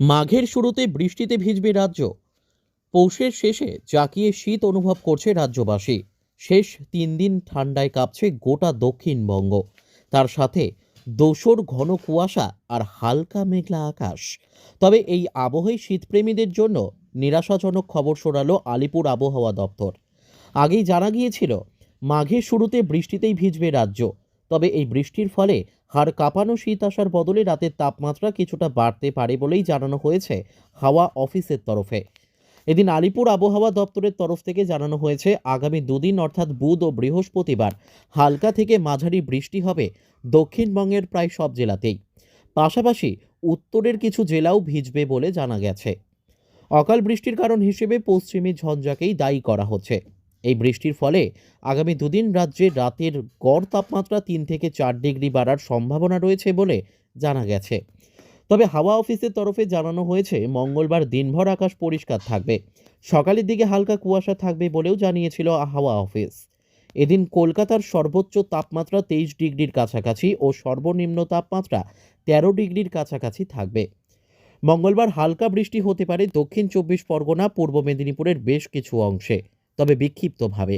মাঘের শুরুতে বৃষ্টিতে ভিজবে রাজ্য। পৌষের শেষে জাকিয়ে শীত অনুভব করছে রাজ্যবাসী। শেষ তিন দিন ঠান্ডায় কাঁপছে গোটা দক্ষিণবঙ্গ। তার সাথে দোসর ঘন কুয়াশা আর হালকা মেঘলা আকাশ। তবে এই আবহাওয়াই শীতপ্রেমীদের জন্য নিরাশাজনক খবর শোনালো আলিপুর আবহাওয়া দপ্তর। আগেই জানা গিয়েছিল, মাঘের শুরুতে বৃষ্টিতেই ভিজবে রাজ্য। তবে এই বৃষ্টির ফলে হাড় কাঁপানো শীত আসার বদলে রাতের তাপমাত্রা কিছুটা বাড়তে পারে বলেই জানানো হয়েছে হাওয়া অফিসের তরফে। এদিন আলিপুর আবহাওয়া দপ্তরের তরফ থেকে জানানো হয়েছে, আগামী দুদিন অর্থাৎ বুধ ও বৃহস্পতিবার হালকা থেকে মাঝারি বৃষ্টি হবে দক্ষিণবঙ্গের প্রায় সব জেলাতেই। পাশাপাশি উত্তরের কিছু জেলাও ভিজবে বলে জানা গেছে। অকাল বৃষ্টির কারণ হিসেবে পশ্চিমী ঝঞ্ঝাকেই দায়ী করা হচ্ছে। এই বৃষ্টির ফলে আগামী দুদিন রাজ্যে রাতের গড় তাপমাত্রা তিন থেকে চার ডিগ্রি বাড়ার সম্ভাবনা রয়েছে বলে জানা গেছে। তবে হাওয়া অফিসের তরফে জানানো হয়েছে, মঙ্গলবার দিনভর আকাশ পরিষ্কার থাকবে। সকালের দিকে হালকা কুয়াশা থাকবে বলেও জানিয়েছিল হাওয়া অফিস। এদিন কলকাতার সর্বোচ্চ তাপমাত্রা তেইশ ডিগ্রির কাছাকাছি ও সর্বনিম্ন তাপমাত্রা তেরো ডিগ্রির কাছাকাছি থাকবে। মঙ্গলবার হালকা বৃষ্টি হতে পারে দক্ষিণ চব্বিশ পরগনা, পূর্ব মেদিনীপুরের বেশ কিছু অংশে। তবে বিক্ষিপ্তভাবে।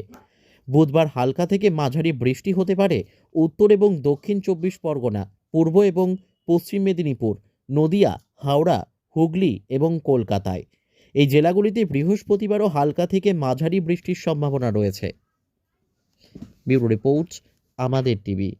বুধবার হালকা থেকে মাঝারি বৃষ্টি হতে পারে উত্তর এবং দক্ষিণ চব্বিশ পরগনা, পূর্ব এবং পশ্চিম মেদিনীপুর, নদিয়া, হাওড়া, হুগলি এবং কলকাতায়। এই জেলাগুলিতে বৃহস্পতিবারও হালকা থেকে মাঝারি বৃষ্টির সম্ভাবনা রয়েছে। ব্যুরো রিপোর্ট আমাদের টিভি।